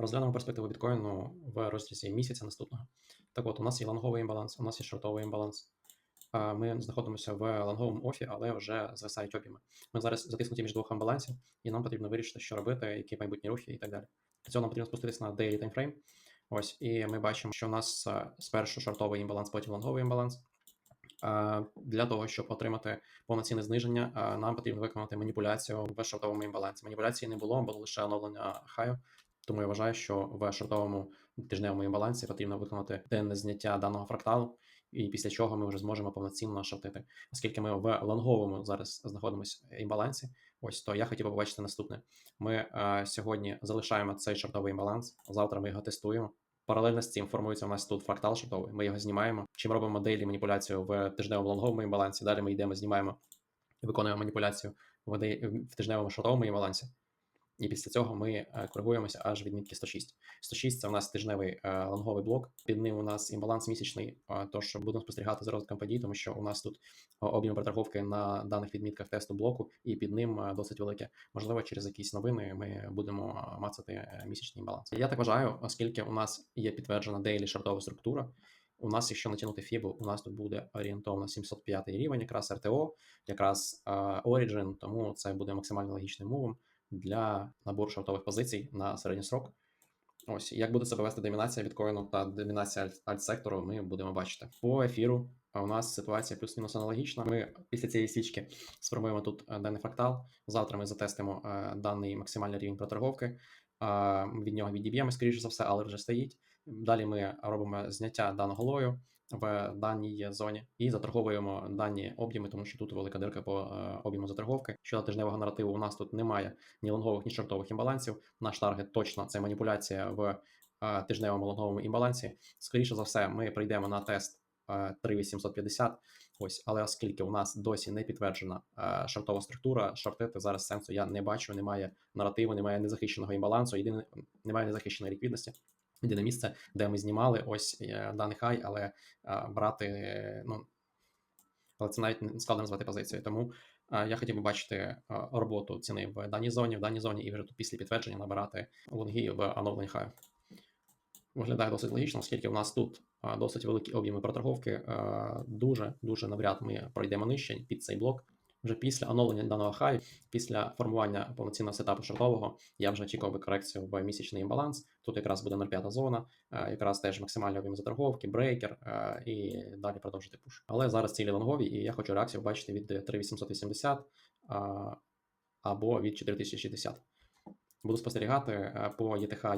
Розглянемо перспективу біткоїну в розрізі місяця наступного. Так от, у нас є лонговий імбаланс, у нас є шортовий імбаланс. Ми знаходимося в лонговому офі, але вже звисають об'єми. Ми зараз затиснуті між двох імбалансів, і нам потрібно вирішити, що робити, які майбутні рухи і так далі. Для цього нам потрібно спуститися на daily frame. Ось, і ми бачимо, що у нас е, спершу шортовий імбаланс, потім лонговий імбаланс. Для того, щоб отримати повноцінне зниження, е, нам потрібно виконати маніпуляцію в шортовому імбалансі. Маніпуляції не було, було лише оновлення хаю. Тому я вважаю, що в шортовому тижневому імбалансі потрібно виконати денне зняття даного фракталу, і після чого ми вже зможемо повноцінно шортити. Оскільки ми в лонговому зараз знаходимося імбалансі, ось то я хотів би побачити наступне. Ми е, сьогодні залишаємо цей шортовий імбаланс. Завтра ми його тестуємо. Паралельно з цим формується у нас тут фрактал шортовий. Ми його знімаємо. Чим робимо моделі маніпуляцію в тижневому лонговому імбалансі. Далі ми йдемо, знімаємо і виконуємо маніпуляцію в тижневому шортовому імбалансі. І після цього ми е, коригуємося аж від мітки 106. 106 це у нас тижневий е, лонговий блок. Під ним у нас імбаланс місячний. е, Тож будемо спостерігати за розвитком подій, тому що у нас тут об'єм проторговки на даних відмітках тесту блоку, і під ним досить велике. Можливо, через якісь новини ми будемо мацати місячний імбаланс. Я так вважаю, оскільки у нас є підтверджена дейлі шартова структура. У нас, якщо натягнути фібу, у нас тут буде орієнтовно 705 рівень, якраз РТО, якраз Origin, тому це буде максимально логічним мувом для набору шортових позицій на середній срок. Ось як буде себе вести домінація біткоїну та домінація альт- альт-сектору, ми будемо бачити. По ефіру у нас ситуація плюс-мінус аналогічна. Ми після цієї січки сформуємо тут е, даний фрактал. Завтра ми затестимо е, даний максимальний рівень проторговки. Е, від нього відіб'ємо, скоріше за все, але вже стоїть. Далі ми робимо зняття даного лою в даній зоні і заторговуємо дані об'єми, тому що тут велика дирка по е, об'єму заторговки. Щодо тижневого наративу, у нас тут немає ні лонгових, ні шортових імбалансів. Наш таргет точно це маніпуляція в е, тижневому лонговому імбалансі. Скоріше за все, ми прийдемо на тест е, 3850. Ось, але оскільки у нас досі не підтверджена е, шортова структура, шортити зараз сенсу я не бачу. Немає наративу, немає незахищеного імбалансу. Єдине немає незахищеної ліквідності. Єдине місце, де ми знімали ось е, даний хай, але е, брати, ну але це навіть не складно назвати позицією. Тому е, я хотів би бачити роботу ціни в даній зоні, в даній зоні, і вже тут після підтвердження набирати лонги в оновленні хаю. Виглядає досить логічно, оскільки у нас тут досить великі об'єми проторговки. Дуже дуже навряд ми пройдемо нижче під цей блок. Вже після оновлення даного хаю, після формування повноцінного сетапу шортового, я вже очікував би корекцію в місячний імбаланс. Тут якраз буде 0,5 зона, е, якраз теж максимальний об'єм заторговки, брейкер е, і далі продовжити пуш. Але зараз цілі лонгові, і я хочу реакцію бачити від 3880 або від 4060. Буду спостерігати е, по ЄТХ.